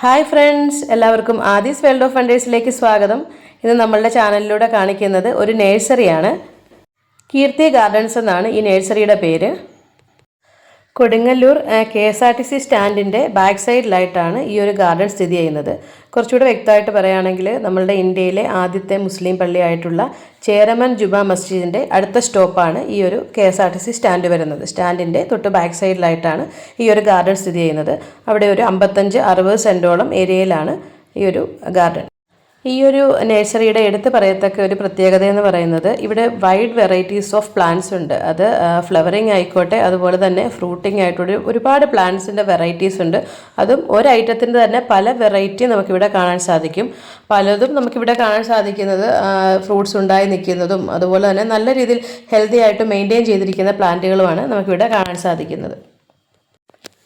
Hi friends എല്ലാവർക്കും Aadhi's world of വണ്ടേഴ്സിലേക്ക് സ്വാഗതം. ഇന്ന് നമ്മളുടെ ചാനലിലൂടെ കാണിക്കുന്നത് ഒരു നേഴ്സറിയാണ്. കീർത്തി ഗാർഡൻസ് എന്നാണ് ഈ നേഴ്സറിയുടെ പേര്. Kodungallur K S R T C സ്റ്റാൻഡിന്റെ back സൈഡിലായിട്ടാണ് ഈ ഒരു ഗാർഡൻ സ്ഥിതി ചെയ്യുന്നത്. കുറച്ചുകൂടെ വ്യക്തമായിട്ട് പറയുകയാണെങ്കിൽ നമ്മളുടെ ഇന്ത്യയിലെ ആദ്യത്തെ മുസ്ലിം പള്ളിയായിട്ടുള്ള ചേരമൻ ജുബ മസ്ജിദിന്റെ അടുത്ത സ്റ്റോപ്പാണ് ഈ ഒരു K S R T C stand വരുന്നത്. സ്റ്റാൻഡിന്റെ തൊട്ട് ബാക്ക് സൈഡിലായിട്ടാണ് ഈ ഒരു ഗാർഡൻ സ്ഥിതി ചെയ്യുന്നത്. അവിടെ ഒരു അമ്പത്തഞ്ച് അറുപത് സെന്റോളം ഏരിയയിലാണ് ഈ ഒരു ഗാർഡൻ. ഈ ഒരു നേഴ്സറിയുടെ എടുത്ത് പറയത്തക്ക ഒരു പ്രത്യേകത എന്ന് പറയുന്നത് ഇവിടെ വൈഡ് വെറൈറ്റീസ് ഓഫ് പ്ലാന്റ്സ് ഉണ്ട്. അത് ഫ്ലവറിങ് ആയിക്കോട്ടെ അതുപോലെ തന്നെ ഫ്രൂട്ടിങ് ആയിട്ടുള്ള ഒരുപാട് പ്ലാന്റ്സിന്റെ വെറൈറ്റീസ് ഉണ്ട്. അതും ഒരു ഐറ്റത്തിന്റെ തന്നെ പല വെറൈറ്റി നമുക്കിവിടെ കാണാൻ സാധിക്കും. പലതും നമുക്കിവിടെ കാണാൻ സാധിക്കുന്നത് ഫ്രൂട്ട്സ് ഉണ്ടായി നിൽക്കുന്നതും അതുപോലെ തന്നെ നല്ല രീതിയിൽ ഹെൽത്തി ആയിട്ട് മെയിന്റെയിൻ ചെയ്തിരിക്കുന്ന പ്ലാന്റുകളുമാണ് നമുക്കിവിടെ കാണാൻ സാധിക്കുന്നത്.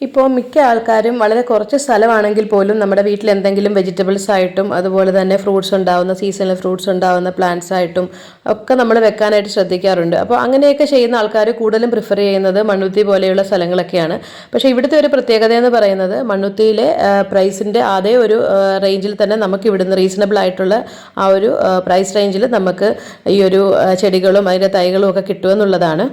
ഇപ്പോൾ മിക്ക ആൾക്കാരും വളരെ കുറച്ച് സ്ഥലമാണെങ്കിൽ പോലും നമ്മുടെ വീട്ടിൽ എന്തെങ്കിലും വെജിറ്റബിൾസ് ആയിട്ടും അതുപോലെ തന്നെ ഫ്രൂട്ട്സ് ഉണ്ടാവുന്ന സീസണൽ ഫ്രൂട്ട്സ് ഉണ്ടാവുന്ന പ്ലാന്റ്സ് ആയിട്ടും ഒക്കെ നമ്മൾ വെക്കാനായിട്ട് ശ്രദ്ധിക്കാറുണ്ട്. അപ്പോൾ അങ്ങനെയൊക്കെ ചെയ്യുന്ന ആൾക്കാർ കൂടുതലും പ്രിഫർ ചെയ്യുന്നത് മണ്ണുത്തി പോലെയുള്ള സ്ഥലങ്ങളൊക്കെയാണ്. പക്ഷേ ഇവിടുത്തെ ഒരു പ്രത്യേകത എന്ന് പറയുന്നത് മണ്ണുത്തിയിലെ പ്രൈസിന്റെ അതേ ഒരു റേഞ്ചിൽ തന്നെ നമുക്ക് ഇവിടുന്ന് റീസണബിൾ ആയിട്ടുള്ള ആ ഒരു പ്രൈസ് റേഞ്ചിൽ നമുക്ക് ഈ ഒരു ചെടികളും അതിന്റെ തൈകളും ഒക്കെ കിട്ടുമെന്നുള്ളതാണ്.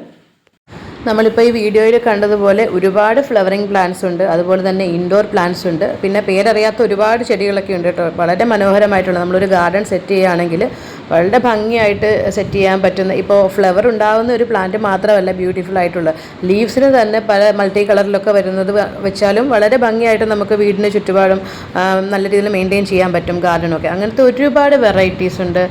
നമ്മളിപ്പോൾ ഈ വീഡിയോയിൽ കണ്ടതുപോലെ ഒരുപാട് ഫ്ലവറിങ് പ്ലാന്റ്സ് ഉണ്ട് അതുപോലെ തന്നെ ഇൻഡോർ പ്ലാന്റ്സ് ഉണ്ട്. പിന്നെ പേരറിയാത്ത ഒരുപാട് ചെടികളൊക്കെ ഉണ്ട് കേട്ടോ. വളരെ മനോഹരമായിട്ടുള്ള നമ്മളൊരു ഗാർഡൻ സെറ്റ് ചെയ്യുകയാണെങ്കിൽ വളരെ ഭംഗിയായിട്ട് സെറ്റ് ചെയ്യാൻ പറ്റുന്ന ഇപ്പോൾ ഫ്ലവർ ഉണ്ടാകുന്ന ഒരു പ്ലാന്റ് മാത്രമല്ല ബ്യൂട്ടിഫുൾ ആയിട്ടുള്ള. ലീവ്സിന് തന്നെ പല മൾട്ടി കളറിലൊക്കെ വരുന്നത് വെച്ചാലും വളരെ ഭംഗിയായിട്ട് നമുക്ക് വീടിന് ചുറ്റുപാടും നല്ല രീതിയിൽ മെയിന്റെയിൻ ചെയ്യാൻ പറ്റും ഗാർഡനൊക്കെ അങ്ങനത്തെ ഒരുപാട് വെറൈറ്റീസ് ഉണ്ട്.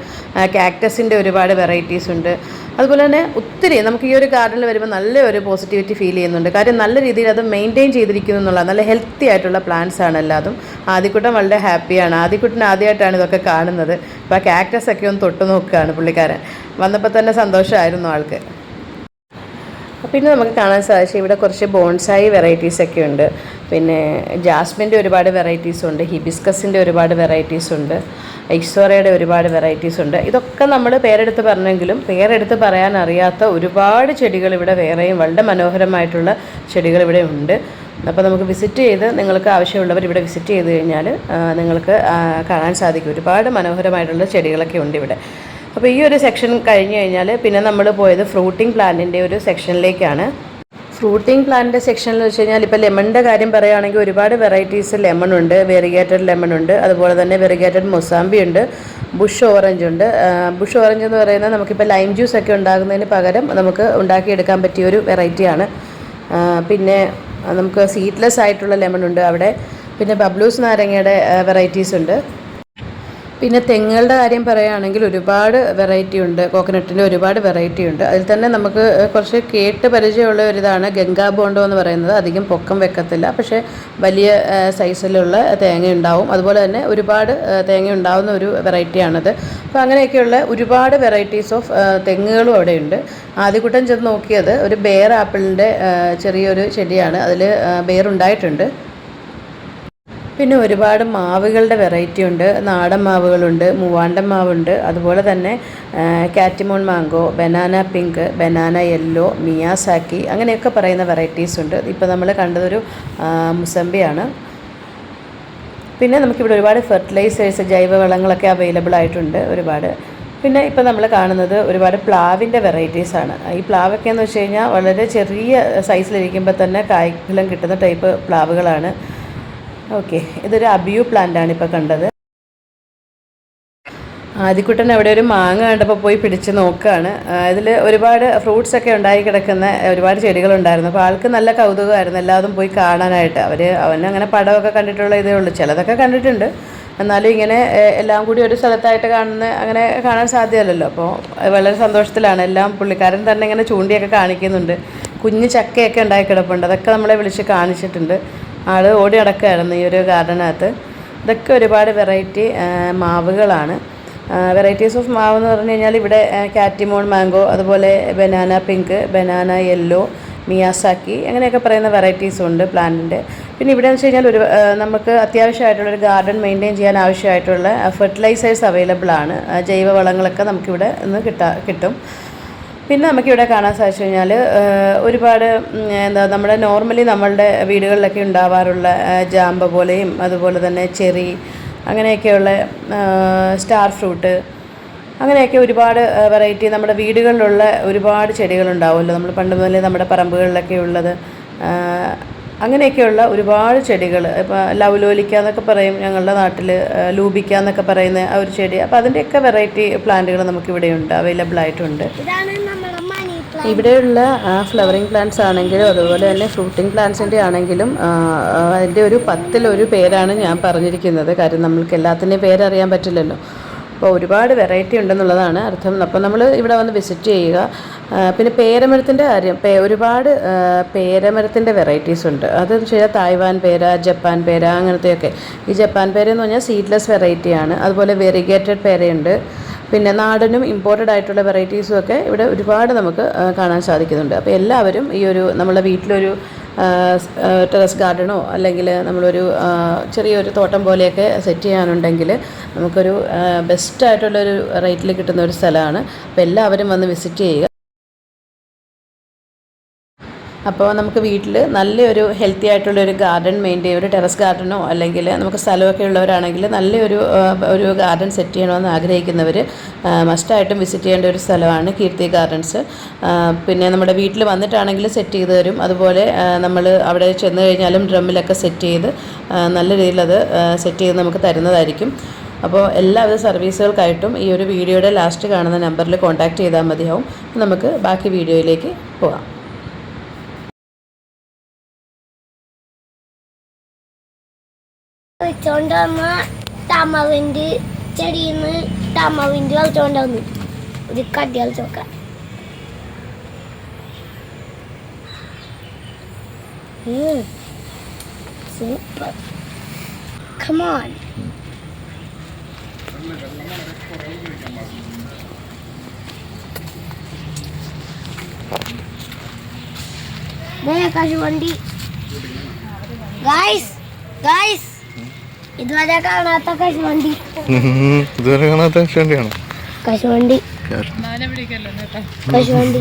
കാക്ടസിന്റെ ഒരുപാട് വെറൈറ്റീസ് ഉണ്ട്. അതുപോലെ തന്നെ ഒത്തിരി നമുക്ക് ഈ ഒരു ഗാർഡനിൽ വരുമ്പോൾ നല്ല ഒരു പോസിറ്റിവിറ്റി ഫീൽ ചെയ്യുന്നുണ്ട്. കാര്യം നല്ല രീതിയിൽ അത് മെയിന്റെയിൻ ചെയ്തിരിക്കുന്നു എന്നുള്ള നല്ല ഹെൽത്തി ആയിട്ടുള്ള പ്ലാന്റ്സ് ആണ് എല്ലാതും. ആദ്യക്കുട്ടൻ വളരെ ഹാപ്പിയാണ് ആദ്യക്കുട്ടൻ ആദ്യമായിട്ടാണ് ഇതൊക്കെ കാണുന്നത്. ഇപ്പോൾ ആ കാക്ടസ് ഒക്കെ ഒന്ന് തൊട്ട് നോക്കുകയാണ് പുള്ളിക്കാരൻ. വന്നപ്പോൾ തന്നെ സന്തോഷമായിരുന്നു ആൾക്ക്. പിന്നെ നമുക്ക് കാണാൻ സാധിച്ചു ഇവിടെ കുറച്ച് ബോൺസായി വെറൈറ്റീസ് ഒക്കെ ഉണ്ട്. പിന്നെ ജാസ്മിന്റെ ഒരുപാട് വെറൈറ്റീസ് ഉണ്ട് ഹിബിസ്കസിന്റെ ഒരുപാട് വെറൈറ്റീസ് ഉണ്ട് ഐശ്വറയുടെ ഒരുപാട് വെറൈറ്റീസ് ഉണ്ട്. ഇതൊക്കെ നമ്മൾ പേരെടുത്ത് പറഞ്ഞെങ്കിലും പേരെടുത്ത് പറയാൻ അറിയാത്ത ഒരുപാട് ചെടികൾ ഇവിടെ വേറെയും വളരെ മനോഹരമായിട്ടുള്ള ചെടികൾ ഇവിടെ ഉണ്ട്. അപ്പോൾ നമുക്ക് വിസിറ്റ് ചെയ്ത് നിങ്ങൾക്ക് ആവശ്യമുള്ളവർ ഇവിടെ വിസിറ്റ് ചെയ്ത് കഴിഞ്ഞാൽ നിങ്ങൾക്ക് കാണാൻ സാധിക്കും. ഒരുപാട് മനോഹരമായിട്ടുള്ള ചെടികളൊക്കെ ഉണ്ട് ഇവിടെ. അപ്പോൾ ഈ ഒരു സെക്ഷൻ കഴിഞ്ഞ് കഴിഞ്ഞാൽ പിന്നെ നമ്മൾ പോയത് ഫ്രൂട്ടിംഗ് പ്ലാന്റിന്റെ ഒരു സെക്ഷനിലേക്കാണ് ഫ്രൂട്ടിംഗ് പ്ലാന്റിന്റെ സെക്ഷനിൽ വെച്ച് കഴിഞ്ഞാൽ ഇപ്പോൾ ലെമണിന്റെ കാര്യം പറയുകയാണെങ്കിൽ ഒരുപാട് വെറൈറ്റീസ് ലെമൺ ഉണ്ട് വെറിഗേറ്റഡ് ലെമൺ ഉണ്ട് അതുപോലെ തന്നെ വെറിഗേറ്റഡ് മൊസാമ്പി ഉണ്ട് ബുഷ് ഓറഞ്ച് ഉണ്ട്. ബുഷ് ഓറഞ്ച് എന്ന് പറയുന്നത് നമുക്കിപ്പോൾ ലൈം ജ്യൂസ് ഒക്കെ ഉണ്ടാകുന്നതിന് പകരം നമുക്ക് ഉണ്ടാക്കിയെടുക്കാൻ പറ്റിയ ഒരു വെറൈറ്റിയാണ് പിന്നെ നമുക്ക് സീഡ്ലെസ് ആയിട്ടുള്ള ലെമൺ ഉണ്ട് അവിടെ. പിന്നെ ബബ്ലൂസ് നാരങ്ങയുടെ വെറൈറ്റീസ് ഉണ്ട്. പിന്നെ തെങ്ങുകളുടെ കാര്യം പറയുകയാണെങ്കിൽ ഒരുപാട് വെറൈറ്റി ഉണ്ട്. കോക്കനട്ടിന്റെ ഒരുപാട് വെറൈറ്റി ഉണ്ട്. അതിൽ തന്നെ നമുക്ക് കുറച്ച് കേട്ട് പരിചയമുള്ള ഒരിതാണ് ഗംഗാ ബോണ്ടോ എന്ന് പറയുന്നത്. അധികം പൊക്കം വെക്കത്തില്ല. പക്ഷേ വലിയ സൈസിലുള്ള തേങ്ങ ഉണ്ടാവും. അതുപോലെ തന്നെ ഒരുപാട് തേങ്ങ ഉണ്ടാവുന്ന ഒരു വെറൈറ്റിയാണത് അപ്പോൾ അങ്ങനെയൊക്കെയുള്ള ഒരുപാട് വെറൈറ്റീസ് ഓഫ് തെങ്ങുകളും അവിടെയുണ്ട് ആദ്യകൂട്ടം ചെന്ന് നോക്കിയത് ഒരു ബെയർ ആപ്പിളിന്റെ ചെറിയൊരു ചെടിയാണ്. അതിൽ ബെയർ ഉണ്ടായിട്ടുണ്ട്. പിന്നെ ഒരുപാട് മാവുകളുടെ വെറൈറ്റി ഉണ്ട്. നാടൻ മാവുകളുണ്ട് മൂവാണ്ടൻ മാവുണ്ട്. അതുപോലെ തന്നെ Katimon mango banana pink banana yellow Miyazaki അങ്ങനെയൊക്കെ പറയുന്ന വെറൈറ്റീസ് ഉണ്ട്. ഇപ്പോൾ നമ്മൾ കണ്ടതൊരു മുസമ്പിയാണ്. പിന്നെ നമുക്കിവിടെ ഒരുപാട് ഫെർട്ടിലൈസേഴ്സ് ജൈവവളങ്ങളൊക്കെ അവൈലബിൾ ആയിട്ടുണ്ട് ഒരുപാട്. പിന്നെ ഇപ്പോൾ നമ്മൾ കാണുന്നത് ഒരുപാട് പ്ലാവിന്റെ ആണ്. ഈ പ്ലാവൊക്കെ എന്ന് വെച്ച് കഴിഞ്ഞാൽ വളരെ ചെറിയ സൈസിലിരിക്കുമ്പോൾ തന്നെ കായ്ഫലം കിട്ടുന്ന ടൈപ്പ് പ്ലാവുകളാണ്. ഓക്കെ. ഇതൊരു അബിയു പ്ലാന്റ് ആണ് ഇപ്പോൾ കണ്ടത്. ആദ്യക്കുട്ടൻ അവിടെ ഒരു മാങ്ങ കണ്ടപ്പോൾ പോയി പിടിച്ച് നോക്കുകയാണ് ഇതിൽ ഒരുപാട് ഫ്രൂട്ട്സ് ഒക്കെ ഉണ്ടായി കിടക്കുന്ന ഒരുപാട് ചെടികളുണ്ടായിരുന്നു അപ്പോൾ ആൾക്ക് നല്ല കൗതുകമായിരുന്നു എല്ലാതും പോയി കാണാനായിട്ട്. അവർ അവനങ്ങനെ അങ്ങനെ പടമൊക്കെ കണ്ടിട്ടുള്ള ഇതേ ഉള്ളൂ. ചിലതൊക്കെ കണ്ടിട്ടുണ്ട്. എന്നാലും ഇങ്ങനെ എല്ലാം കൂടി ഒരു സ്ഥലത്തായിട്ട് കാണുന്ന അങ്ങനെ കാണാൻ സാധ്യമല്ലല്ലോ. അപ്പോൾ വളരെ സന്തോഷത്തിലാണ്. എല്ലാം പുള്ളിക്കാരൻ തന്നെ ഇങ്ങനെ ചൂണ്ടിയൊക്കെ കാണിക്കുന്നുണ്ട്. കുഞ്ഞ് ചക്കയൊക്കെ ഉണ്ടായി കിടപ്പുണ്ട്. അതൊക്കെ നമ്മളെ വിളിച്ച് കാണിച്ചിട്ടുണ്ട്. ആൾ ഓടി നടക്കുകയായിരുന്നു ഈ ഒരു ഗാർഡനകത്ത്. ഇതൊക്കെ ഒരുപാട് വെറൈറ്റി മാവുകളാണ്. വെറൈറ്റീസ് ഓഫ് മാവ് എന്ന് പറഞ്ഞു കഴിഞ്ഞാൽ ഇവിടെ കാറ്റിമോൺ മാംഗോ അതുപോലെ banana pink banana yellow Miyazaki അങ്ങനെയൊക്കെ പറയുന്ന വെറൈറ്റീസ് ഉണ്ട് പ്ലാന്റിന്റെ. പിന്നെ ഇവിടെ എന്ന് വെച്ച് കഴിഞ്ഞാൽ ഒരു നമുക്ക് അത്യാവശ്യമായിട്ടുള്ള ഒരു ഗാർഡൻ മെയിന്റെയിൻ ചെയ്യാൻ ആവശ്യമായിട്ടുള്ള ഫെർട്ടിലൈസേഴ്സ് അവൈലബിൾ ആണ് ജൈവവളങ്ങളൊക്കെ നമുക്കിവിടെ നിന്ന് കിട്ടാ കിട്ടും. പിന്നെ നമുക്കിവിടെ കാണാൻ സാധിച്ചു കഴിഞ്ഞാൽ ഒരുപാട് എന്താ നമ്മുടെ നോർമലി നമ്മളുടെ വീടുകളിലൊക്കെ ഉണ്ടാവാറുള്ള ജാമ്പ പോലെയും അതുപോലെ തന്നെ ചെറി അങ്ങനെയൊക്കെയുള്ള സ്റ്റാർ ഫ്രൂട്ട് അങ്ങനെയൊക്കെ ഒരുപാട് വെറൈറ്റി നമ്മുടെ വീടുകളിലുള്ള ഒരുപാട് ചെടികളുണ്ടാവുമല്ലോ. നമ്മൾ പണ്ട് മുതലേ നമ്മുടെ പറമ്പുകളിലൊക്കെ ഉള്ളത് അങ്ങനെയൊക്കെയുള്ള ഒരുപാട് ചെടികൾ ഇപ്പോൾ ലവലോലിക്ക എന്നൊക്കെ പറയും ഞങ്ങളുടെ നാട്ടിൽ ലൂബിക്ക എന്നൊക്കെ പറയുന്ന ആ ഒരു ചെടി. അപ്പോൾ അതിന്റെയൊക്കെ വെറൈറ്റി പ്ലാന്റുകൾ നമുക്ക് ഇവിടെ ഉണ്ട് അവൈലബിൾ ആയിട്ടുണ്ട് ഇവിടെയുള്ള ഫ്ലവറിങ് പ്ലാന്റ്സ് ആണെങ്കിലും അതുപോലെ തന്നെ ഫ്രൂട്ടിംഗ് പ്ലാന്റ്സിന്റെ ആണെങ്കിലും അതിന്റെ ഒരു പത്തിലൊരു പേരാണ് ഞാൻ പറഞ്ഞിരിക്കുന്നത്. കാര്യം നമ്മൾക്ക് എല്ലാത്തിന്റെയും പേരറിയാൻ പറ്റില്ലല്ലോ. അപ്പോൾ ഒരുപാട് വെറൈറ്റി ഉണ്ടെന്നുള്ളതാണ് അർത്ഥം. അപ്പോൾ നമ്മൾ ഇവിടെ വന്ന് വിസിറ്റ് ചെയ്യുക. പിന്നെ പേരമരത്തിന്റെ കാര്യം. പേ ഒരുപാട് പേരമരത്തിന്റെ വെറൈറ്റീസ് ഉണ്ട്. അതെന്ന് വെച്ച് കഴിഞ്ഞാൽ തായ്വാൻ പേര ജപ്പാൻ പേര അങ്ങനത്തെയൊക്കെ. ഈ ജപ്പാൻ പേര എന്ന് പറഞ്ഞാൽ സീഡ്ലെസ് വെറൈറ്റിയാണ് അതുപോലെ വെറിഗേറ്റഡ് പേരയുണ്ട്. പിന്നെ നാടനും ഇമ്പോർട്ടഡ് ആയിട്ടുള്ള വെറൈറ്റീസും ഒക്കെ ഇവിടെ ഒരുപാട് നമുക്ക് കാണാൻ സാധിക്കുന്നുണ്ട്. അപ്പോൾ എല്ലാവരും ഈ ഒരു നമ്മളെ വീട്ടിലൊരു ടെറസ് ഗാർഡനോ അല്ലെങ്കിൽ നമ്മളൊരു ചെറിയൊരു തോട്ടം പോലെയൊക്കെ സെറ്റ് ചെയ്യാനുണ്ടെങ്കിൽ നമുക്കൊരു ബെസ്റ്റായിട്ടുള്ളൊരു റേറ്റിൽ കിട്ടുന്ന ഒരു സ്ഥലമാണ്. അപ്പോൾ എല്ലാവരും വന്ന് വിസിറ്റ് ചെയ്യുക. അപ്പോൾ നമുക്ക് വീട്ടിൽ നല്ലൊരു ഹെൽത്തി ആയിട്ടുള്ള ഒരു ഗാർഡൻ മെയിന്റെയിൻ ഒരു ടെറസ് ഗാർഡനോ അല്ലെങ്കിൽ നമുക്ക് സ്ഥലമൊക്കെ ഉള്ളവരാണെങ്കിൽ നല്ലൊരു ഒരു ഗാർഡൻ സെറ്റ് ചെയ്യണമെന്ന് ആഗ്രഹിക്കുന്നവർ മസ്റ്റായിട്ടും വിസിറ്റ് ചെയ്യേണ്ട ഒരു സ്ഥലമാണ് കീർത്തി ഗാർഡൻസ് പിന്നെ നമ്മുടെ വീട്ടിൽ വന്നിട്ടാണെങ്കിൽ സെറ്റ് ചെയ്ത് തരും. അതുപോലെ നമ്മൾ അവിടെ ചെന്ന് കഴിഞ്ഞാലും ഡ്രമ്മിലൊക്കെ സെറ്റ് ചെയ്ത് നല്ല രീതിയിൽ അത് സെറ്റ് ചെയ്ത് നമുക്ക് തരുന്നതായിരിക്കും. അപ്പോൾ എല്ലാവിധ സർവീസുകൾക്കായിട്ടും ഈ ഒരു വീഡിയോയുടെ ലാസ്റ്റ് കാണുന്ന നമ്പറിൽ കോൺടാക്റ്റ് ചെയ്താൽ മതിയാവും. നമുക്ക് ബാക്കി വീഡിയോയിലേക്ക് പോകാം. വെച്ചോണ്ട് വന്ന ടമറിന്റെ ചെടിയിൽ നിന്ന് കളിച്ചോണ്ട് വന്നു. ഒരു കടി കളിച്ചോക്ക സൂപ്പർ. കമോൺ കശുവണ്ടി. ഗായ്സ് ഗായ്സ് ഇതുവരെ കാണാത്ത കശുവണ്ടി. ഇതുവരെ കാണാത്ത കശുവണ്ടിയാണ്? കശുവണ്ടി. കശുവണ്ടി.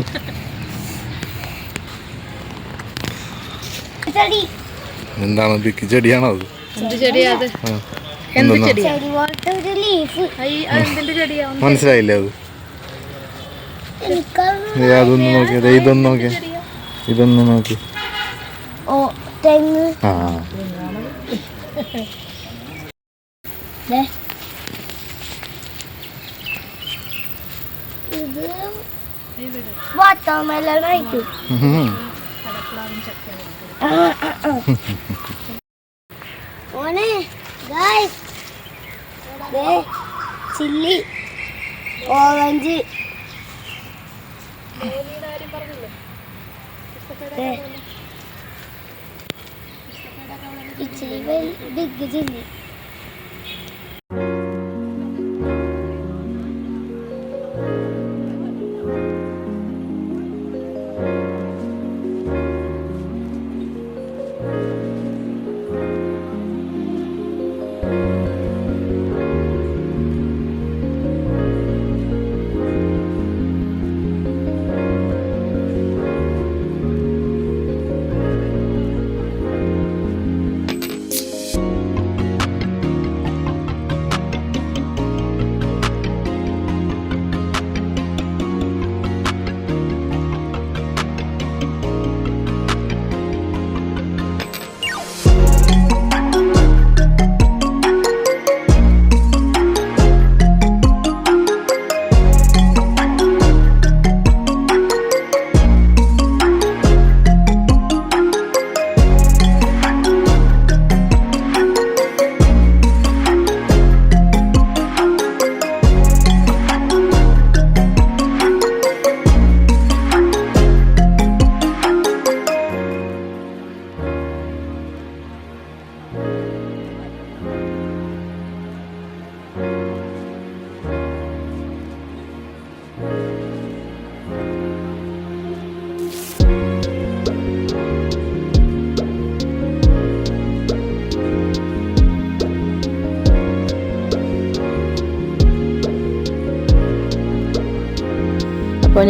ചെടി? എന്താണ് ബിക്ക് ചെടിയാണോ അത്? മനസ്സിലായില്ലേ അത്? അതൊന്ന് നോക്കിയേ ദേ ഇതൊന്ന് നോക്കിയേ ഇതൊന്ന് നോക്കി. ഓ തെങ്ങ്. ആ. ഇത് വാട്ടർമെലൺ ആയിരിക്കും. ദേ ചില്ലി ഓറഞ്ച്. ഇച്ചിരി ബിഗ് ചില്ലി.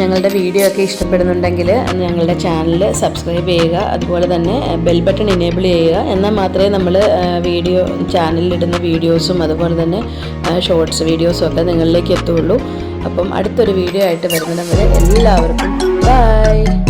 ഞങ്ങളുടെ വീഡിയോ ഒക്കെ ഇഷ്ടപ്പെടുന്നുണ്ടെങ്കിൽ ഞങ്ങളുടെ ചാനൽ സബ്സ്ക്രൈബ് ചെയ്യുക. അതുപോലെ തന്നെ ബെൽ ബട്ടൺ ഇനേബിൾ ചെയ്യുക. എന്നാൽ മാത്രമേ നമ്മൾ വീഡിയോ ചാനലിലിടുന്ന വീഡിയോസും അതുപോലെ തന്നെ ഷോർട്സ് വീഡിയോസും ഒക്കെ നിങ്ങളിലേക്ക് എത്തുള്ളൂ അപ്പം അടുത്തൊരു വീഡിയോ ആയിട്ട് വരുന്നതിന് വരെ എല്ലാവർക്കും ബൈ